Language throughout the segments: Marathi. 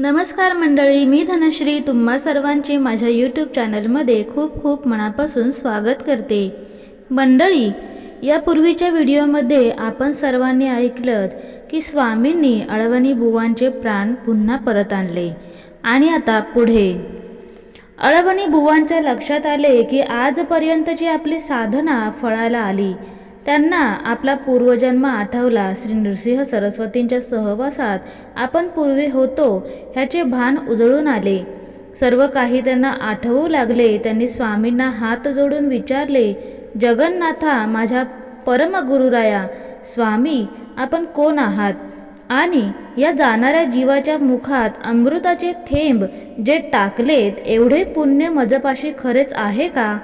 नमस्कार मंडळी मी धनश्री. तुम्हा सर्वांचे माझ्या यूट्यूब चॅनलमध्ये खूप खूप मनापासून स्वागत करते. मंडळी यापूर्वीच्या व्हिडिओमध्ये आपण सर्वांनी ऐकलं की स्वामींनी अळवणी बुवांचे प्राण पुन्हा परत आणले. आणि आता पुढे. अळवणी बुवांच्या लक्षात आले की आजपर्यंतची आपली साधना फळाला आली. त्यांना आपला पूर्वजन्म आठवला. श्री नृसिंह सरस्वतींच्या सहवासात आपण पूर्वी होतो ह्याचे भान उजळून आले. सर्व काही त्यांना आठवू लागले. त्यांनी स्वामींना हात जोडून विचारले जगन्नाथा माझ्या परमगुरुराया स्वामी आपण कोण आहात? आणि या जाणाऱ्या जीवाच्या मुखात अमृताचे थेंब जे टाकलेत एवढे पुण्य मजपाशी खरेच आहे का?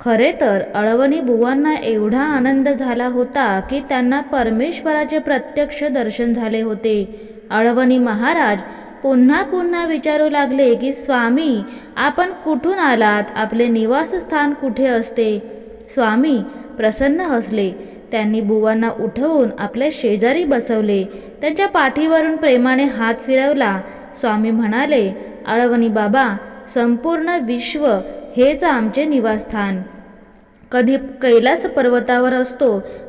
खरे तर अळवणी बुवांना एवढा आनंद झाला होता की त्यांना परमेश्वराचे प्रत्यक्ष दर्शन झाले होते. अळवणी महाराज पुन्हा पुन्हा विचारू लागले की स्वामी आपण कुठून आलात? आपले निवासस्थान कुठे असते? स्वामी प्रसन्न हसले. त्यांनी बुवांना उठवून आपल्या शेजारी बसवले. त्यांच्या पाठीवरून प्रेमाने हात फिरवला. स्वामी म्हणाले अळवणी बाबा संपूर्ण विश्व हेच आमचे निवासस्थान. कधी कैलास पर्वतावर असतो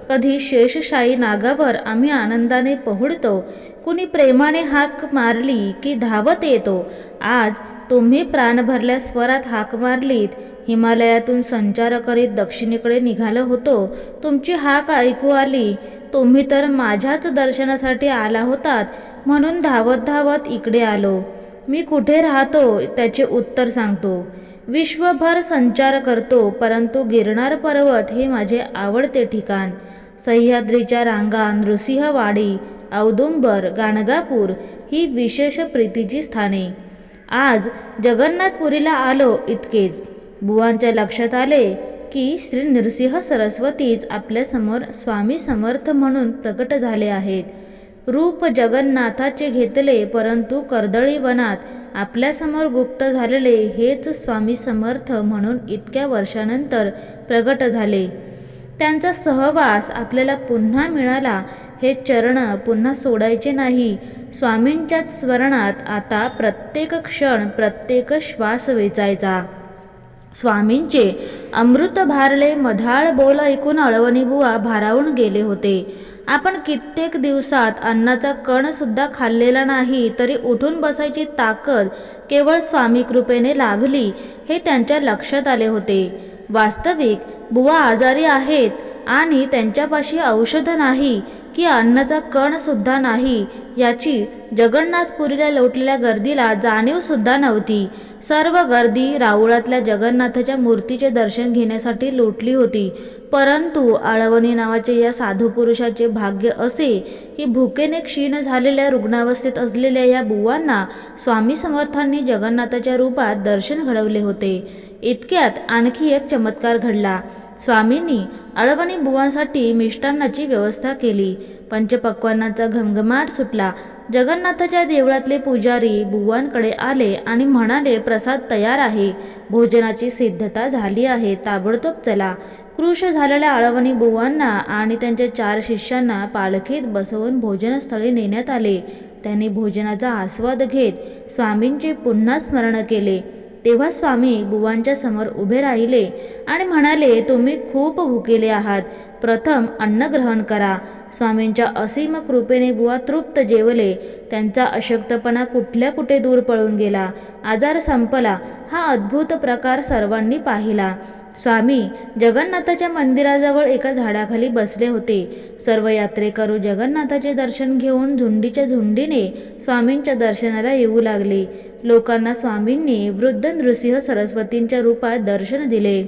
कधी शेषशाही नागावर आम्ही आनंदाने पहुडतो. कुणी प्रेमाने हाक मारली की धावत येतो. आज तुम्ही प्राण भरल्या स्वरात हाक मारलीत. हिमालयातून संचार करीत दक्षिणेकडे निघालो होतो. तुमची हाक ऐकू आली. तुम्ही तर माझ्याच दर्शनासाठी आला होतात. म्हणून धावत धावत इकडे आलो. मी कुठे राहतो त्याचे उत्तर सांगतो. विश्वभर संचार करतो परंतु गिरनार पर्वत हे माझे आवडते ठिकाण. सह्याद्रीच्या रांगा नृसिंहवाडी औदुंबर गाणगापूर ही विशेष प्रीतीची स्थाने. आज जगन्नाथपुरीला आलो इतकेच. बुवांच्या लक्षात आले की श्री नृसिंह सरस्वतीच आपल्यासमोर स्वामी समर्थ म्हणून प्रकट झाले आहेत. रूप जगन्नाथाचे घेतले परंतु कर्दळी वनात आपल्यासमोर गुप्त झालेले हेच स्वामी समर्थ म्हणून इतक्या वर्षानंतर प्रगट झाले. त्यांचा सहवास आपल्याला पुन्हा मिळाला हे चरण पुन्हा सोडायचे नाही. स्वामींच्याच स्मरणात आता प्रत्येक क्षण प्रत्येक श्वास वेचायचा. स्वामींचे अमृत भारले मधाळ बोल ऐकून अळवणीबुवा भारावून गेले होते. आपण कित्येक दिवसात अन्नाचा कणसुद्धा खाल्लेला नाही तरी उठून बसायची ताकद केवळ स्वामी कृपेने लाभली हे त्यांच्या लक्षात आले होते. वास्तविक बुवा आजारी आहेत आणि त्यांच्यापाशी औषधं नाही की अन्नाचा कणसुद्धा नाही याची जगन्नाथपुरीला लोटलेल्या गर्दीला जाणीवसुद्धा नव्हती. सर्व गर्दी राऊळातल्या जगन्नाथाच्या मूर्तीचे दर्शन घेण्यासाठी लोटली होती. परंतु आळवणी नावाचे या साधू पुरुषाचे भाग्य असे की भुकेने क्षीण झालेल्या रुग्णावस्थेत असलेल्या या बुवांना स्वामी समर्थांनी जगन्नाथाच्या रूपात दर्शन घडवले होते. इतक्यात आणखी एक चमत्कार घडला. स्वामींनी अळवणी बुवांसाठी मिष्टान्नाची व्यवस्था केली. पंचपक्वांनाचा घमघमाट सुटला. जगन्नाथाच्या देवळातले पुजारी बुवांकडे आले आणि म्हणाले प्रसाद तयार आहे. भोजनाची सिद्धता झाली आहे. ताबडतोब चला. कृश झालेल्या आळवणी बुवांना आणि त्यांच्या चार शिष्यांना पालखीत बसवून भोजनस्थळी नेण्यात आले. त्यांनी भोजनाचा आस्वाद घेत स्वामींचे पुन्हा स्मरण केले. तेव्हा स्वामी बुवांच्या समोर उभे राहिले आणि म्हणाले तुम्ही खूप भुकेले आहात. प्रथम अन्न ग्रहण करा. स्वामींच्या असीम कृपेने बुवा तृप्त जेवले. त्यांचा अशक्तपणा कुठल्या कुठे दूर पळून गेला? आजार संपला. हा अद्भुत प्रकार सर्वांनी पाहिला. स्वामी जगन्नाथाच्या मंदिराजवळ एका झाडाखाली बसले होते. सर्व यात्रेकरू जगन्नाथाचे दर्शन घेऊन झुंडीच्या झुंडीने स्वामींच्या दर्शनाला येऊ लागले. लोकांना स्वामींनी वृद्ध नृसिंह सरस्वतींच्या रूपात दर्शन दिले.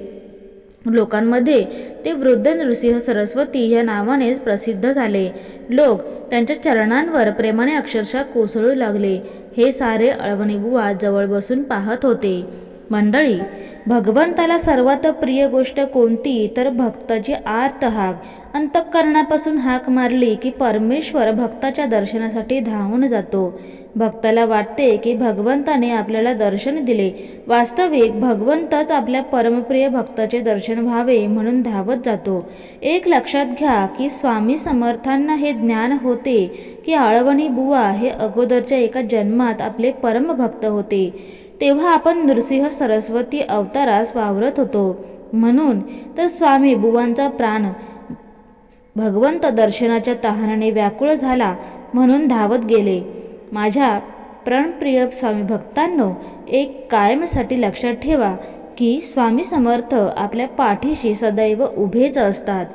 लोकांमध्ये ते वृद्ध नृसिंह सरस्वती या नावानेच प्रसिद्ध झाले. लोक त्यांच्या चरणांवर प्रेमाने अक्षरशः कोसळू लागले. हे सारे अळवणीबुवा जवळ बसून पाहत होते. मंडळी भगवंताला सर्वात प्रिय गोष्ट कोणती? तर भक्ताची आर्त हाक. अंतःकरणापासून हाक मारली की परमेश्वर भक्ताच्या दर्शनासाठी धावून जातो. भक्ताला वाटते की भगवंताने आपल्याला दर्शन दिले. वास्तविक भगवंतच आपल्या परमप्रिय भक्ताचे दर्शन व्हावे म्हणून धावत जातो. एक लक्षात घ्या की स्वामी समर्थांना हे ज्ञान होते की आळवणी बुवा हे अगोदरच्या एका जन्मात आपले परमभक्त होते. तेव्हा आपण नृसिंह सरस्वती अवतारास वावरत होतो. म्हणून तर स्वामी बुवांचा प्राण भगवंत दर्शनाच्या तहानाने व्याकुळ झाला म्हणून धावत गेले. माझ्या प्रणप्रिय स्वामी भक्तांनो एक कायमसाठी लक्षात ठेवा की स्वामी समर्थ आपल्या पाठीशी सदैव उभेच असतात.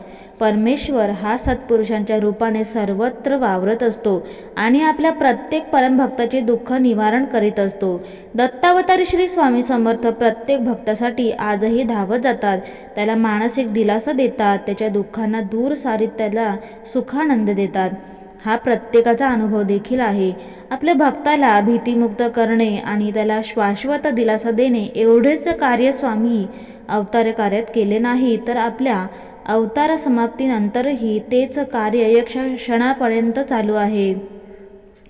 परमेश्वर हा सत्पुरुषांच्या रूपाने सर्वत्र वावरत असतो आणि आपल्या प्रत्येक परमभक्ताचे दुःख निवारण करीत असतो. दत्तावतारी श्री स्वामी समर्थ प्रत्येक भक्तासाठी आजही धावत जातात. त्याला मानसिक दिलासा देतात. त्याच्या दुःखांना दूर सारीत त्याला सुखानंद देतात. हा प्रत्येकाचा अनुभव देखील आहे. आपल्या भक्ताला भीतीमुक्त करणे आणि त्याला शाश्वत दिलासा देणे एवढेच कार्य स्वामी अवतार कार्यात केले नाही तर आपल्या अवतार समाप्तीनंतरही तेच कार्य यक्ष क्षणापर्यंत चालू आहे.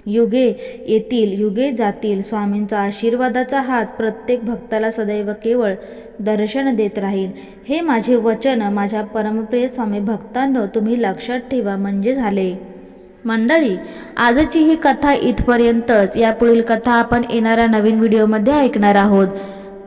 युगे येतील युगे जातील. स्वामींचा आशीर्वादाचा हात प्रत्येक भक्ताला सदैव केवळ दर्शन देत राहील. हे माझे वचन माझ्या परमप्रिय स्वामी भक्तांनो तुम्ही लक्षात ठेवा म्हणजे झाले. मंडळी आजची ही कथा इथपर्यंतच. यापुढील कथा आपण येणाऱ्या नवीन व्हिडिओमध्ये ऐकणार आहोत.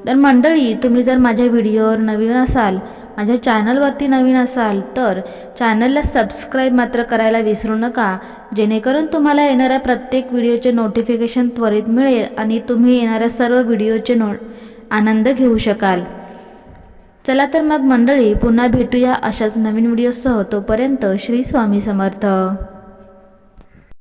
तर मंडळी तुम्ही जर माझ्या व्हिडिओवर नवीन असाल माझ्या चॅनलवरती नवीन असाल तर चॅनलला सबस्क्राईब मात्र करायला विसरू नका. जेणेकरून तुम्हाला येणाऱ्या प्रत्येक व्हिडिओचे नोटिफिकेशन त्वरित मिळेल आणि तुम्ही येणाऱ्या सर्व व्हिडिओचे नो आनंद घेऊ शकाल. चला तर मग मंडळी पुन्हा भेटूया अशाच नवीन व्हिडिओसह. तोपर्यंत श्री स्वामी समर्थ.